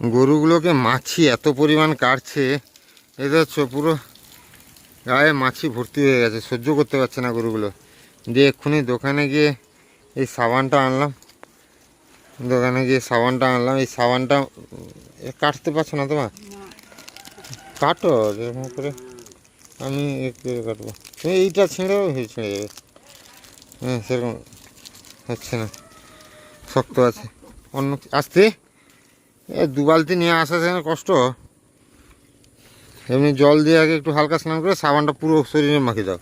গরুগুলোকে মাছি এত পরিমাণ কাটছে এই দেখছ পুরো গায়ে মাছি ভর্তি হয়ে গেছে সহ্য করতে পারছে না গরুগুলো। দিয়ে এক্ষুনি দোকানে গিয়ে এই সাবানটা আনলাম। দোকানে গিয়ে সাবানটা আনলাম। এই সাবানটা এ, কাটতে পারছ না তোমার? কাটো যেরকম করে আমি কাটবো। তুমি এইটা ছেড়েও ছেড়ে যাবে। হ্যাঁ সেরকম হচ্ছে না শক্ত আছে। অন্য আসতে। এ, দু বালতি নিয়ে আসা সেখানে কষ্ট। এমনি জল দিয়ে আগে একটু হালকা স্নান করে সাবানটা পুরো শরীরে মাখিয়ে দাও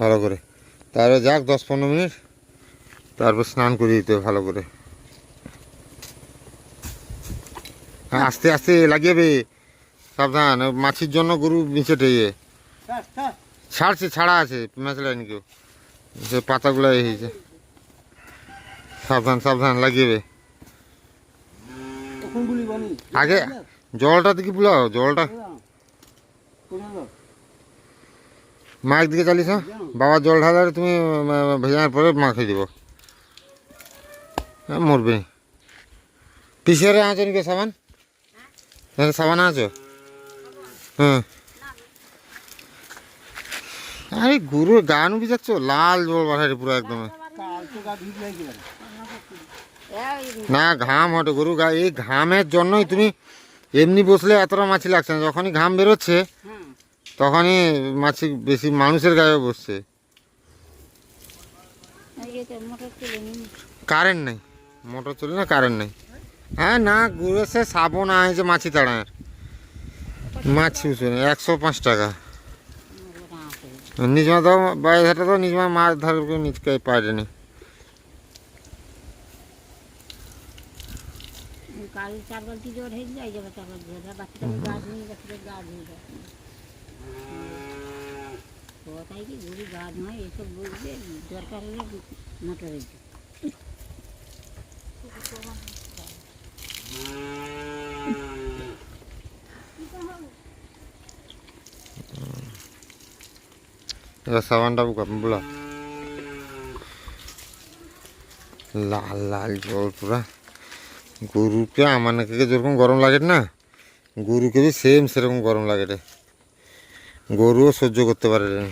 ভালো করে। তারপরে যাক, দশ পনেরো মিনিট। তারপর স্নান করে দিতে ভালো করে। হ্যাঁ আস্তে আস্তে লাগিয়েবে। সাবধান মাছির জন্য গরু নিচেটে ইয়ে ছাড়ছে, ছাড়া আছে, ম্যাচ লাইন কেউ। সে পাতাগুলো হয়েছে। সাবধান সাবধান বানি আগে জলটা দিকে বুলাও জলটা। মায়ের দিকে চালিয়েছ বাবার জল ঢালারে তুমি ভেজানোর পরে দিব হ্যাঁ মরবে। পিসিয়ারে আছো নাকি সাবান? এখানে সাবান আছো হ্যাঁ। আরে গরুর গা নুবি যাচ্ছ লাল জল বাড়ারে পুরো একদম। না, ঘাম হটে গরু গা এই ঘামের জন্যই তুমি এমনি বসলে এতটা মাছি লাগছে না। যখনই ঘাম বেরোচ্ছে, তখনই মাছি বেশি মানুষের গায়ে বসছে। কারেন্ট নেই। মোটর চলে না, কারেন্ট নেই। হ্যাঁ না ঘুরে সে সাবন আনছে মাছি তাড়ায় মাছি উঠে একশো পাঁচ টাকা। নিজমা তো বাইরে তো নিজমা মাছ ধার নিজকে পারেনি কাল চার বালতি জ্বর হয়ে যায়? যাবে চার বালতি জ্বর বাচ্চাটাকে গা ধুয়ে বাচ্চাটাকে গা ধুয়ে যায়। কথাই কি? ঘুরি গা ধোয় এসব বলবে দরকার হলে মোটর হয়েছে সাবানটা বলো। লাল লাল জল পুরা। গরুকে আমার নাকি যেরকম গরম লাগে না গরুকে বি সেম সেরকম গরম লাগে রে গরুও সহ্য করতে পারে রে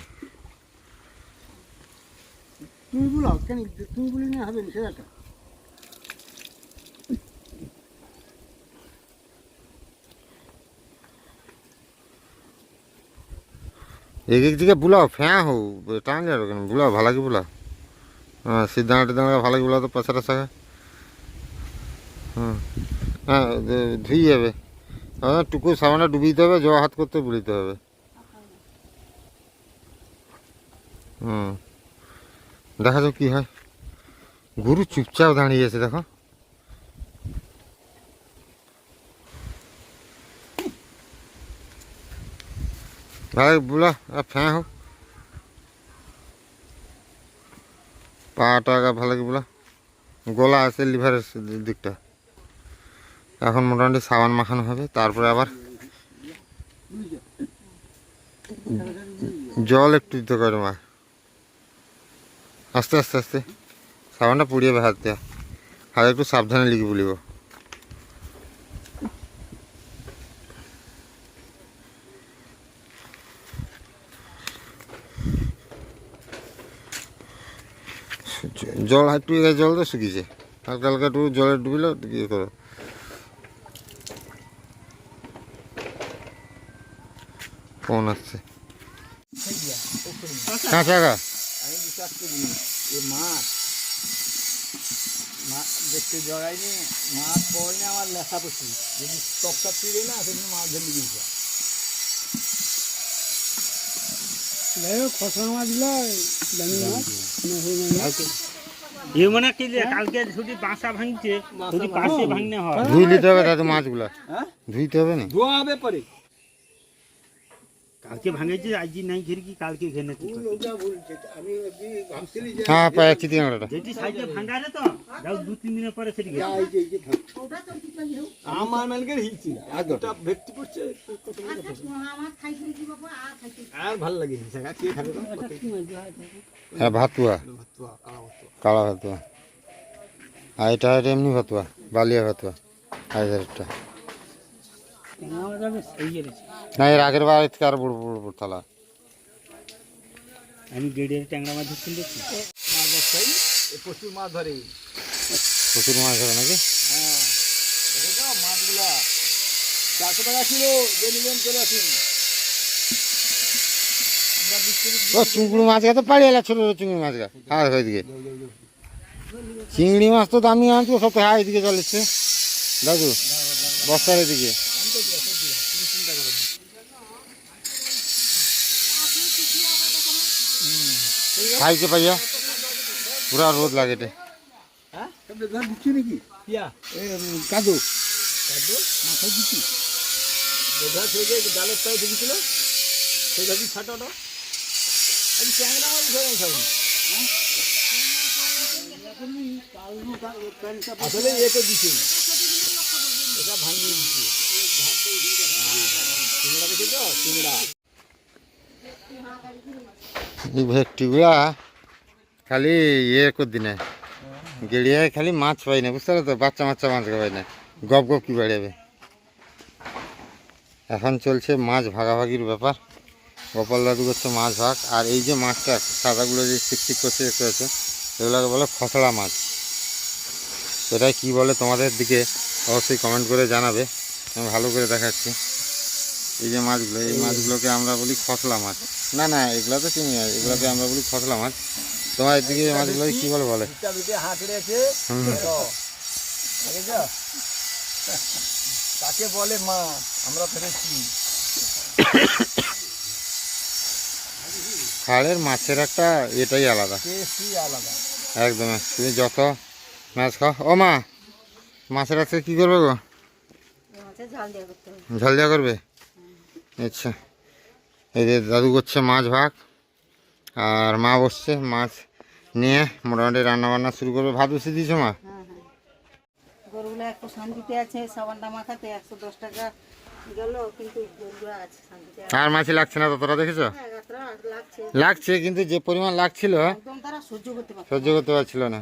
তুমি বলাও কেন তুমি বলি না হবে না সেটা এক এক দিকে বুলাও ফ্যাঁ হো টান যাবে কেন? বুলাও ভালো কি বুলাও। হ্যাঁ সিদ্ধান্ত টিদ্ধান্ত ভালো কি বুলাও তো পাছাটা শাখা হ্যাঁ হ্যাঁ দে- ধুই যাবে হ্যাঁ টুকু সাবানটা ডুবিয়ে দিতে হবে জল হাত করতে বুলিতে হবে হুম দেখা যাক কি হয় গরু চুপচাপ দাঁড়িয়ে আছে দেখো ভাই বুলা ফ্যাঁ হোক পাটা আগা ভালো লাগে বলা গলা আছে লিভারের দিকটা এখন মোটামুটি সাবান মাখানো হবে, তারপরে আবার জল একটু দিতে পারে মা। আস্তে আস্তে আস্তে। সাবানটা পুড়িয়ে হাত দেওয়া হাত একটু সাবধানে লিখে বলিব। জল এ জল তো শুকিয়েছে। হালকা হালকা একটু জলে ডুবিলে ইয়ে করো। ফোন আসছে। কাঁচা গা আমি বিশ্বাস করি এ মাছ মাছ দেখতে জড়াইনি মাছ পড়লে আমার লেখা পড়ছি যদি টপটা ফিরে না সেদিন মাছ ধরে দিয়েছে। খসড়া এ মানে কি যে কালকে শুধু বাসা ভাঙছে শুধু পাশে ভাঙনে হয়। ধুই নিতে হবে তাতে মাছগুলা। হ্যাঁ? ধুইতে হবে না? ধোয়া হবে পরে। কালকে ভাঙেছে আজ নাই ঘিরে কি কালকে ঘেনে ওটা বলছে আমি ভাবছিলি যে হ্যাঁ পায়ে চিঠি কাঁটাটা যেটি সাইডে ভাঙা রে তো যাও দু তিন দিনের পরে সেটি গেছে। এই যে এই যে থাক। আমার মালকের হিলছি আগটা ভেটটি পড়ছে কত বড় কথা। আর ভালো লাগে কে খাবে হ্যাঁ ভাতুয়া ভাতুয়া, কালা ভাতুয়া। কালা ভাতুয়া আর এটা এমনি ভাতুয়া বালিয়া ভাতুয়া আর একটা ট্যাংরা মাছ হবে সেই গেছে না এর আগের বার থেকে আর বড় বড় বড় থালা আমি গেড়ের ট্যাংরা মাছ ধরতে দেখছি। মাছ এ প্রচুর মাছ ধরে। প্রচুর মাছ ধরে নাকি? হ্যাঁ মাছগুলা চারশো টাকা কিলো যে নেবেন চলে আসুন ও চিংড়ি মাছ তো পাড়ি এলা ছোট ছোট মাছ গা। হ্যাঁ চিংড়ি মাছ তো দামি আনছো সব হ্যাঁ এদিকে চলেছে দাদু বস্তার এদিকে। খাইছে পাইয়া। পুরা রোদ লাগে এটা হ্যাঁ দিচ্ছি নাকি? কাদু। কাদু? মাথায় দিচ্ছি বোধা থেকে জালের তাই ঢুকেছিল সেই ভাবি ছাটাটা আমি চ্যাংরা মাছ ধরে খাব আসলে এ তো দিছে। এটা ভাঙিয়ে দিচ্ছে চিংড়া দেখে তো চিংড়া এই ভেটটিগুলা খালি ইয়ে করে দিনে গেড়িয়ায় খালি মাছ পাই না, বুঝতে তো? বাচ্চা বাচ্চা মাছ পাই না। গপ গপ কি বাড়াবে এখন চলছে মাছ ভাগাভাগির ব্যাপার। গোপাল দাদু করছে মাছ ভাগ, আর এই যে মাছটা, সাদাগুলো যে টিকটিক করছে, দেখতে পাচ্ছ? এগুলোকে বলে খসড়া মাছ। সেটাই কি বলে তোমাদের দিকে অবশ্যই কমেন্ট করে জানাবে। আমি ভালো করে দেখাচ্ছি। এই যে মাছগুলো, এই মাছগুলোকে আমরা বলি খসলা মাছ। না না এগুলো তো চিনি মাছ এগুলোকে আমরা বলি খসলা মাছ। তোমার এদিকে এই মাছগুলোকে কি বলে বলে? তাকে বলে মা আমরা ফেরেছি। খালের মাছের একটা এটাই আলাদা। আলাদা। একদম তুমি যত মাছ খাও। ও মা মাছের আজকে কী করবে গো? ঝাল দেওয়া করবে? আচ্ছা। এই যে দাদু করছে মাছ ভাগ আর মা বসছে মাছ নিয়ে মোটামুটি রান্না বান্না শুরু করবে। ভাত বসে দিয়েছ মা? হ্যাঁ হ্যাঁ। গরুগুলো একটু শান্তিতে আছে সাবানটা মাখাতে একশো দশ টাকা গেল কিন্তু গরুগুলো আছে শান্তিতে আছে। আর মাছি লাগছে না ততটা দেখেছ? হ্যাঁ, লাগছে। লাগছে কিন্তু যে পরিমাণ লাগছিল সহ্য করতে পারছে পারছিল না।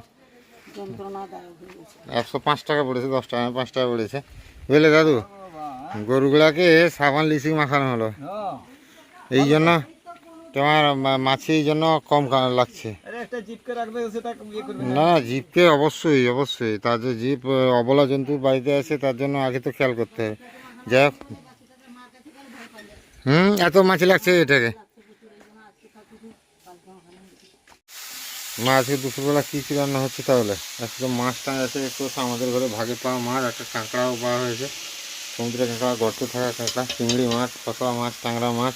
একশো পাঁচ টাকা পড়েছে দশ টাকা পাঁচ টাকা পড়েছে। বুঝলে দাদু? গরুগুলাকে সাবান লিসি মাখানো হলো। হ্যাঁ। এই জন্য তোমার মাছি এই জন্য কম লাগছে। ইয়ে না। জীবকে অবশ্যই অবশ্যই। তার যে জীব অবলা জন্তু বাড়িতে আছে তার জন্য আগে তো খেয়াল করতে হবে যাই হুম এত মাছি লাগছে এটাকে। মা আজকে দুপুরবেলা কী কী রান্না হচ্ছে তাহলে? আজকে তো মাছ টাছ আছে একটু আমাদের ঘরে ভাগে পাওয়া মাছ একটা কাঁকড়াও পাওয়া হয়েছে। সমুদ্রে কাঁকড়া গর্ত থাকা কাঁকড়া চিংড়ি মাছ ফসলা মাছ টাংরা মাছ।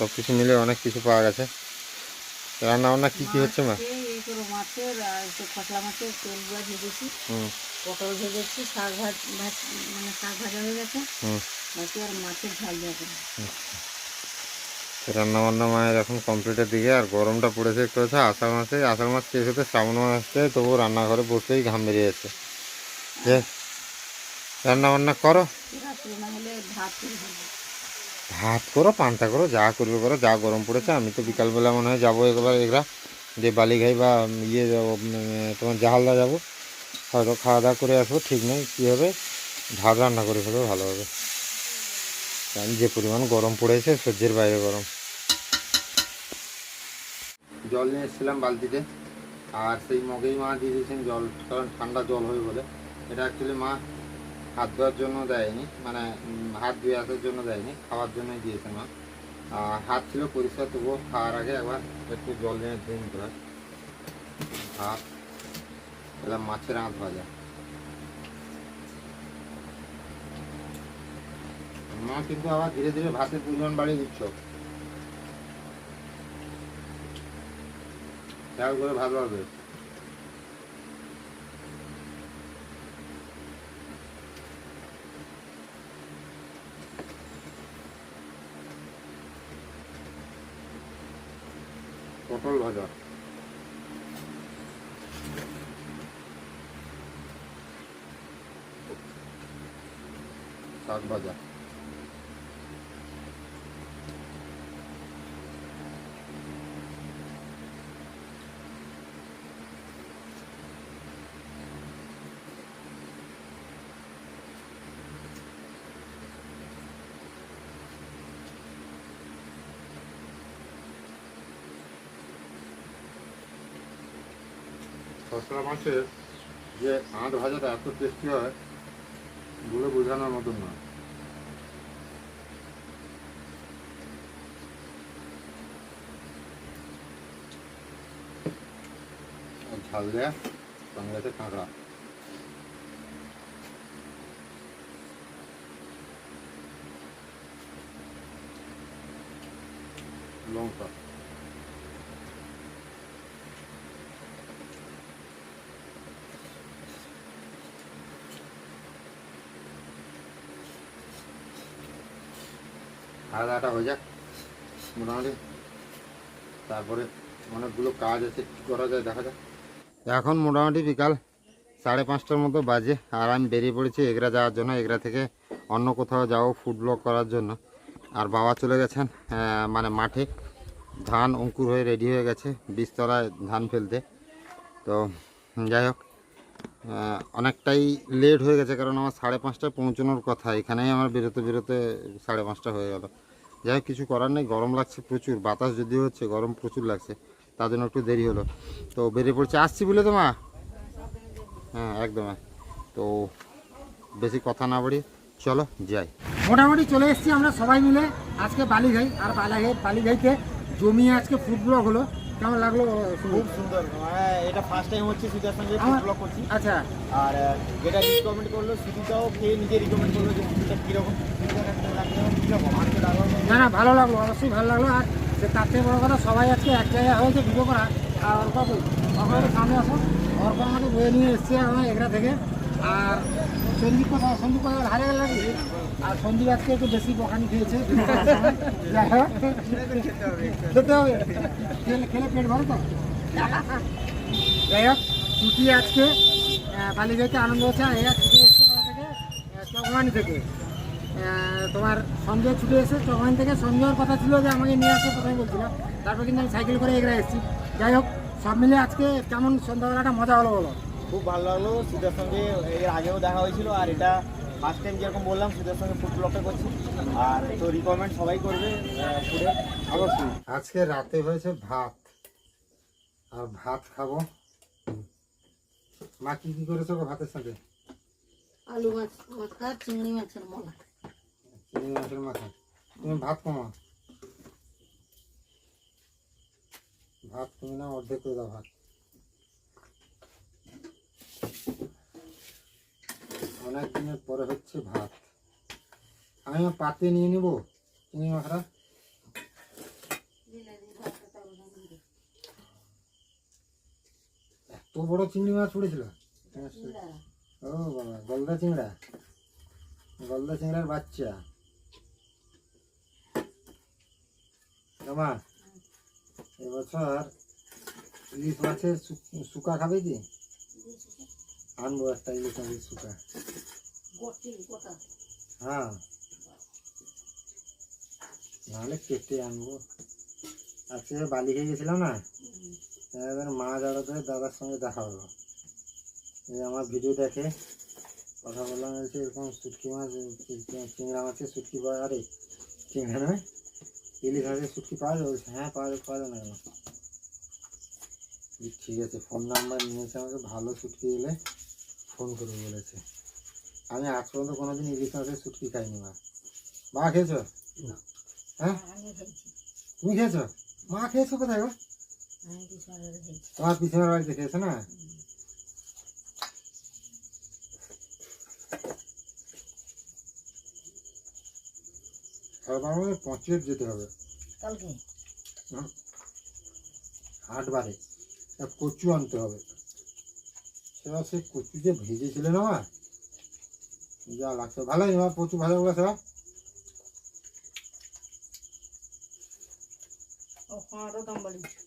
সব কিছু মিলে অনেক কিছু পাওয়া গেছে। রান্না বান্না কী কী হচ্ছে মা? মাছের আর একটু খসলা মাছের তেল গুঁড়া ভেজেছি। হুম। পটল ভেজেছি শাক ভাজ ভাজ মানে শাক ভাজা হয়ে গেছে। হুম। বাকি আর মাছের ঝাল দেওয়া রান্না বান্না মায়ের এখন কমপ্লিটের দিকে আর গরমটা পড়েছে একটু হচ্ছে আষাঢ় মাসে আষাঢ় মাস শেষ হতে শ্রাবণ মাস তবুও রান্নাঘরে বসলেই ঘাম বেরিয়ে যাচ্ছে। যে রান্না বান্না করো ভাত ভাত করো, পান্তা করো, যা করবে করো, যা গরম পড়েছে, আমি তো বিকালবেলা মনে হয় যাব একবার এগুলা যে বালিঘাই বা ইয়ে তোমার জাহালদা যাব, হয়তো খাওয়া দাওয়া করে আসব, ঠিক নেই, কী হবে? ভাত রান্না করে ফেলব, ভালো হবে। কারণ যে পরিমাণ গরম পড়েছে, সহ্যের বাইরে গরম। জল নিয়ে এসেছিলাম বালতিতে, আর সেই মগেই মা দিয়ে দিয়েছেন জল, কারণ ঠান্ডা জল হবে বলে। এটা অ্যাকচুয়ালি মা হাত ধোয়ার জন্য দেয়নি মানে হাত ধুয়ে আসার জন্য দেয়নি, খাওয়ার জন্যই দিয়েছে মা। হাত ছিল পরিষ্কার, তবুও খাওয়ার আগে একবার একটু জল নিয়ে ধুয়ে নিতে হয় ভাত এলাম মাছের আঁত ভাজা। মা কিন্তু আবার ধীরে ধীরে ভাতের পরিমাণ বাড়িয়ে দিচ্ছ। খেয়াল করে ভালো হবে পটল ভাজা। শাক ভাজা। দশরা মাছের যে আঁট ভাজাটা এত টেস্টি হয়, বলে বোঝানোর মতন না ঝাল দেয়া আছে কাঁকড়া লঙ্কা। খাওয়া দাওয়াটা হয়ে যাক, মোটামুটি। তারপরে অনেকগুলো কাজ আছে, কী করা যায় দেখা যাক। এখন মোটামুটি বিকাল সাড়ে পাঁচটার মতো বাজে, আর আমি বেরিয়ে পড়েছি এগরা যাওয়ার জন্য, এগরা থেকে অন্য কোথাও যাও ফুড ব্লক করার জন্য। আর বাবা চলে গেছেন মানে মাঠে। ধান অঙ্কুর হয়ে রেডি হয়ে গেছে বীজতলায় ধান ফেলতে। তো, যাই হোক অনেকটাই লেট হয়ে গেছে, কারণ আমার সাড়ে পাঁচটায় পৌঁছানোর কথা। এখানেই আমার বেরোতে বেরোতে সাড়ে পাঁচটা হয়ে গেল। যাই হোক, কিছু করার নেই, গরম লাগছে প্রচুর, বাতাস যদিও হচ্ছে, গরম প্রচুর লাগছে, তার জন্য একটু দেরি হলো। তো বেরিয়ে পড়ছে, আসছি বলে তো মা? হ্যাঁ একদম তো বেশি কথা না বাড়িয়ে, চলো, যাই। মোটামুটি চলে এসেছি আমরা সবাই মিলে, আজকে বালিঘাই, আর বালিঘাই, বালিঘাইতে জমিয়ে আজকে ফুড ব্লগ হলো। কেমন লাগল খুব সুন্দর। মানে এটা ফার্স্ট টাইম হচ্ছে সুতার সঙ্গে ব্লগ করছি। আচ্ছা। আর যেটা রিকমেন্ড করল সুতিটাও খেয়ে নিজে রিকমেন্ড করল যে সুতিটা কীরকম না না ভালো লাগল অবশ্যই ভালো লাগল। আর তার থেকে বড় কথা সবাই আজকে এক জায়গায় হয়েছে ভিডিও করা। আর অর্ক অর্ক সামনে আসো। অর্ক আমাকে বয়ে নিয়ে এসছে আমার এগরা থেকে। আর সন্দীপ কথা সন্দীপ কথা হারে গেল আর সন্দীপ আজকে একটু বেশি বকানি খেয়েছে। খেলে খেলে পেট ভরো তো। যাই হোক ছুটি আজকে আহ, বালিগাইতে আনন্দ হচ্ছে। আর এরা ছুটি এসছে কোথা থেকে? চকমানি থেকে। তোমার সঞ্জয় ছুটে এসে চকমানি থেকে। সঞ্জয়ের কথা ছিল যে আমাকে নিয়ে আসো কোথায় বলছিল তারপর কিন্তু আমি সাইকেল করে এগড়ে এসেছি। যাই হোক সব মিলে আজকে কেমন সন্ধ্যাবেলাটা মজা হলো বলো? খুব ভালো লাগল। সুতার সঙ্গে এর আগেও দেখা হয়েছিল আর এটা ফার্স্ট টাইম যেরকম বললাম সুতার সঙ্গে ফুড ব্লগটা করছি। আর তো রিকমেন্ড সবাই করবে ফুডে অবশ্যই। আজকে রাতে হয়েছে ভাত। আর ভাত খাব। মা কি কি করেছ গো ভাতের সাথে? আলু মাছ মাথা চিংড়ি মাছের মোলা। চিংড়ি মাছের মাথা। তুমি ভাত কমা ভাত তুমি না অর্ধেক করে দাও ভাত। অনেক দিনের পরে হচ্ছে ভাত। আমি পাতে নিয়ে নেব। চিংড়ি মাছটা এত বড় চিংড়ি মাছ পড়েছিল ও বাবা গলদা চিংড়া। গলদা চিংড়ার বাচ্চা। এবছর ইলিশ মাছের শুকা খাবে কি? আনব একটা ইলিশ মাছের শুকা হ্যাঁ। নাহলে কেটে আনব। আজকে বালি খেয়ে গেছিলাম না, এবার মা যারা ধরে দাদার সঙ্গে দেখা হলো। এই আমার ভিডিও দেখে কথা বললাম, বলছে, এরকম শুটকি মাছ, চিংড়া মাছের শুটকি পাওয়া আরে চিংড়া নয়, ইলিশ মাছের শুটকি পাওয়া যাবে? হ্যাঁ পাওয়া যাবে পাওয়া যাবে। না ঠিক আছে, ফোন নাম্বার নিয়েছে আমাকে, ভালো শুটকি এলে ফোন করবে বলেছে। আমি আজ পর্যন্ত কোনোদিন ইলিশ মাছের শুটকি খাইনি মা। মা খেয়েছো? হ্যাঁ? তুমি খেয়েছো? মা খেয়েছো কোথায় গো? তোমার পিছনের বাড়িতে খেয়েছো না? পঁচিশ যেতে হবে। কালকে? হাট বারে কচু আনতে হবে। সেবার সে কচু যে ভেজেছিল না মা? যা লাগছে। ভালোই মা প্রচুর ভালো বলে সেবা ও পনেরো দাম বাড়িয়েছে।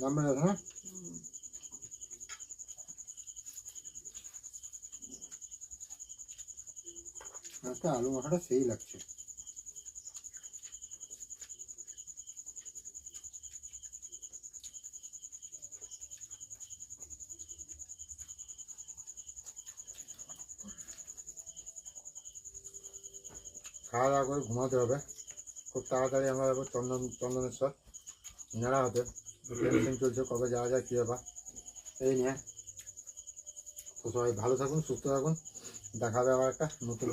দাম বেড়ে গেছে না? আজকে আলু মাখাটা সেই লাগছে। খাওয়া দাওয়া করে ঘুমাতে হবে। খুব তাড়াতাড়ি আমরা যাব চন্দন, চন্দনেশ্বর নেড়া হতে। টেনশন চলছে, কবে যাওয়া যায়, কী ব্যাপার? এই নিয়ে। তো সবাই ভালো থাকুন, সুস্থ থাকুন। দেখা হবে আবার একটা নতুন।